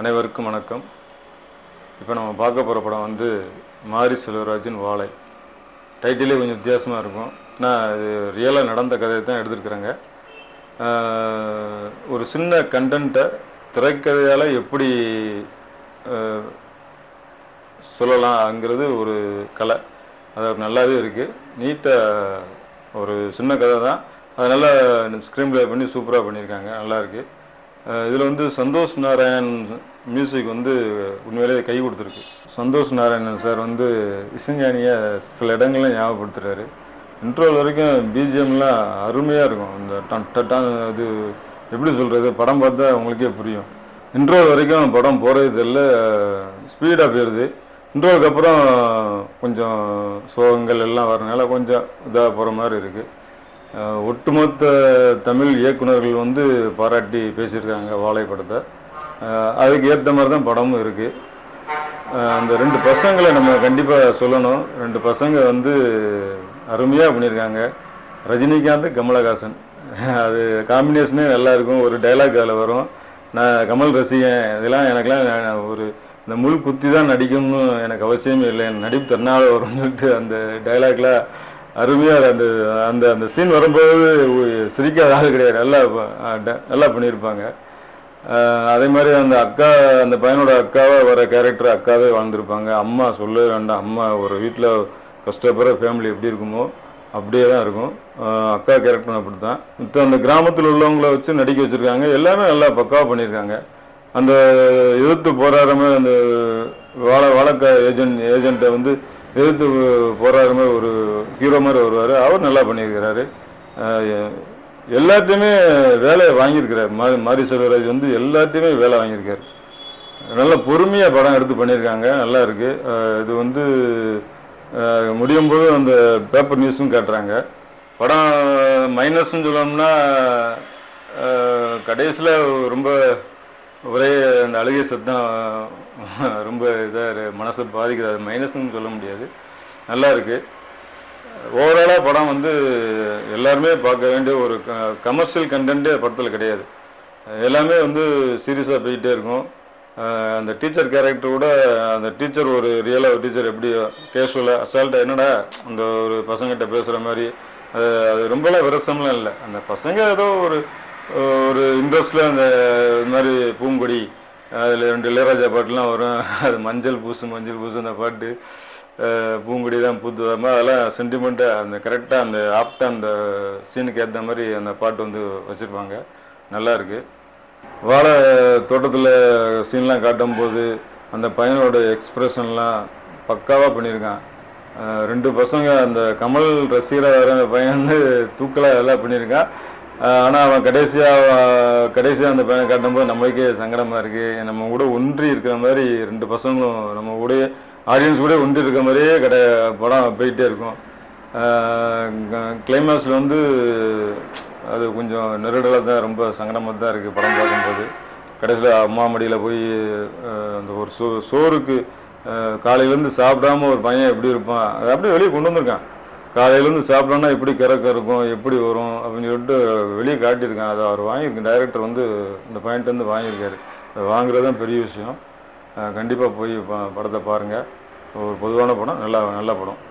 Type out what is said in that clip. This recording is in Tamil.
அனைவருக்கும் வணக்கம். இப்போ நம்ம பார்க்க போகிற படம் வந்து மாரி செல்வராஜின் வாழை. டைட்டிலே கொஞ்சம் வித்தியாசமாக இருக்கும். நான் இது ரியலாக நடந்த கதையை தான் எடுத்திருக்கிறாங்க. ஒரு சின்ன கண்டென்ட்டை திரைக்கதையால் எப்படி சொல்லலாம்ங்கிறது ஒரு கலை. அது நல்லாவே இருக்குது நீட்டாக ஒரு சின்ன கதை தான். அதனால் நல்லா ஸ்க்ரீன் ப்ளே பண்ணி சூப்பராக பண்ணியிருக்காங்க. நல்லாயிருக்கு இதில் வந்து சந்தோஷ் நாராயண் மியூசிக் வந்து உண்மையிலேயே கை கொடுத்துருக்கு. சந்தோஷ் நாராயணன் சார் வந்து இசைஞானியை சில இடங்கள்லாம் ஞாபகப்படுத்துகிறாரு இன்ட்ரோல் வரைக்கும் பிஜிஎம்லாம் அருமையாக இருக்கும். அந்த டன் டட்டான் இது எப்படி சொல்கிறது படம் பார்த்தா உங்களுக்கே புரியும். இன்ட்ரோல் வரைக்கும் படம் போகிறது இல்லை ஸ்பீடாக போயிடுது இன்ட்ரோலுக்கு அப்புறம் கொஞ்சம் சோகங்கள் எல்லாம் வரனால கொஞ்சம் இதாக போகிற மாதிரி இருக்குது ஒட்டுமொத்த தமிழ் இயக்குனர்கள் வந்து பாராட்டி பேசியிருக்காங்க வாழை படத்தை அதுக்கு ஏற்ற மாதிரி தான் படமும் இருக்குது அந்த ரெண்டு பசங்களை நம்ம கண்டிப்பாக சொல்லணும். ரெண்டு பசங்க வந்து அருமையாக பண்ணியிருக்காங்க. ரஜினிகாந்த் கமலஹாசன். அது காம்பினேஷனே நல்லா இருக்கும். ஒரு டைலாக் அதில் வரும். நான் கமல் ரசிகன் இதெல்லாம் எனக்கெல்லாம் ஒரு இந்த முள் குத்தி தான் நடிக்கணும்னு எனக்கு அவசியமே இல்லை. என் நடிப்பு தன்னால் வரும்னு சொல்லிட்டு அந்த டைலாக்லாம் அருமையாக அந்த அந்த அந்த சீன் வரும்போது சிரிக்காத ஆள் கிடையாது. நல்லா நல்லா பண்ணியிருப்பாங்க. அதே மாதிரி அந்த அக்கா அந்த பையனோட அக்காவை வர கேரக்டர் அக்காவே வாழ்ந்திருப்பாங்க. அம்மா சொல்ல வேண்டாம். அம்மா ஒரு வீட்டில் கஷ்டப்படுற ஃபேமிலி எப்படி இருக்குமோ அப்படியே தான் இருக்கும். அக்கா கேரக்டர் அப்படி தான் இப்போ அந்த கிராமத்தில் உள்ளவங்கள வச்சு நடிக்க வச்சுருக்காங்க. எல்லாமே நல்லா பக்காவாக பண்ணியிருக்காங்க. அந்த எதிர்த்து போராடுற மாதிரி அந்த வாழ வழக்க ஏஜென்ட் ஏஜென்ட்டை வந்து எதிர்த்து போராடுற மாதிரி ஒரு ஹீரோ மாதிரி வருவார். அவர் நல்லா பண்ணியிருக்கிறாரு. எல்லாத்தையுமே வேலையை வாங்கியிருக்கிறார். மா மாரி செல்வராஜ் வந்து எல்லாத்தையுமே வேலை வாங்கியிருக்காரு. நல்ல பொறுமையாக படம் எடுத்து பண்ணியிருக்காங்க. நல்லா இருக்கு. இது வந்து முடியும் போது அந்த பேப்பர் நியூஸும் காட்டுறாங்க. படம் மைனஸ்ன்னு சொல்லணும்னா கடைசியில் ரொம்ப ஒரே அந்த அழுகை சத்தம் ரொம்ப இதாக மனசை பாதிக்குது. அது மைனஸ்ன்னு சொல்ல முடியாது. நல்லா இருக்கு. ஓவராலாக படம் வந்து எல்லாருமே பார்க்க வேண்டிய ஒரு கமர்ஷியல் கண்டென்ட்டே படத்தில் கிடையாது. எல்லாமே வந்து சீரியஸாக போயிட்டே இருக்கும். அந்த டீச்சர் கேரக்டர் கூட அந்த டீச்சர் ஒரு ரியலாக ஒரு டீச்சர் எப்படி கேஷுவலாக அசால்ட்டாக என்னடா அந்த ஒரு பசங்கிட்ட பேசுகிற மாதிரி அது அது ரொம்பலாம் விரசம்லாம் இல்லை. அந்த பசங்க ஏதோ ஒரு ஒரு இன்ட்ரெஸ்டில் அந்த இது மாதிரி பூங்கொடி அதில் ரெண்டு இளையராஜா பாட்டுலாம் வரும். அது மஞ்சள் பூசு மஞ்சள் பூசு அந்த பாட்டு. பூங்குடி தான் புத்துவமாக அதெல்லாம் சென்டிமெண்ட்டாக அந்த கரெக்டாக அந்த ஆப்டாக அந்த சீனுக்கு ஏற்ற மாதிரி அந்த பாட்டு வந்து வச்சுருப்பாங்க. நல்லா இருக்குது வாழை தோட்டத்தில் சீன்லாம் காட்டும்போது அந்த பையனோட எக்ஸ்ப்ரெஷன்லாம் பக்காவாக பண்ணியிருக்கான். ரெண்டு பசங்க அந்த கமல் ரசிகராக வர அந்த பையன் வந்து தூக்கலாக எல்லாம் பண்ணியிருக்கான். ஆனால் அவன் கடைசியாக கடைசியாக அந்த பையனை காட்டும்போது நம்மளுக்கே சங்கடமாக இருக்குது நம்ம கூட ஒன்றி இருக்கிற மாதிரி ரெண்டு பசங்களும் நம்ம கூட ஆடியன்ஸ் கூட ஒன்றி இருக்கிற மாதிரியே கடை படம் போயிட்டே இருக்கும். கிளைமேக்ஸில் வந்து அது கொஞ்சம் நெருடலாக தான் ரொம்ப சங்கடமாக தான் இருக்குது படம் பார்க்கும்போது. கடைசியில் அம்மா மடியில் போய் அந்த ஒரு சோ சோறுக்கு காலையிலேருந்து சாப்பிடாம ஒரு பையன் எப்படி இருப்பான் அதை அப்படியே வெளியே கொண்டு வந்திருக்கான். காலையிலேருந்து சாப்பிடோன்னா எப்படி கிறக்க இருக்கும் எப்படி வரும் அப்படின்னு சொல்லிட்டு வெளியே காட்டியிருக்கான் அதை அவர் வாங்கியிருக்கேன் டைரக்டர் வந்து இந்த பாயிண்ட் வந்து வாங்கியிருக்காரு. அதை வாங்குறது தான் பெரிய விஷயம். கண்டிப்பாக போய் ப- படத்தை பாருங்கள் ஒரு பொதுவான படம் நல்லா நல்ல படம்.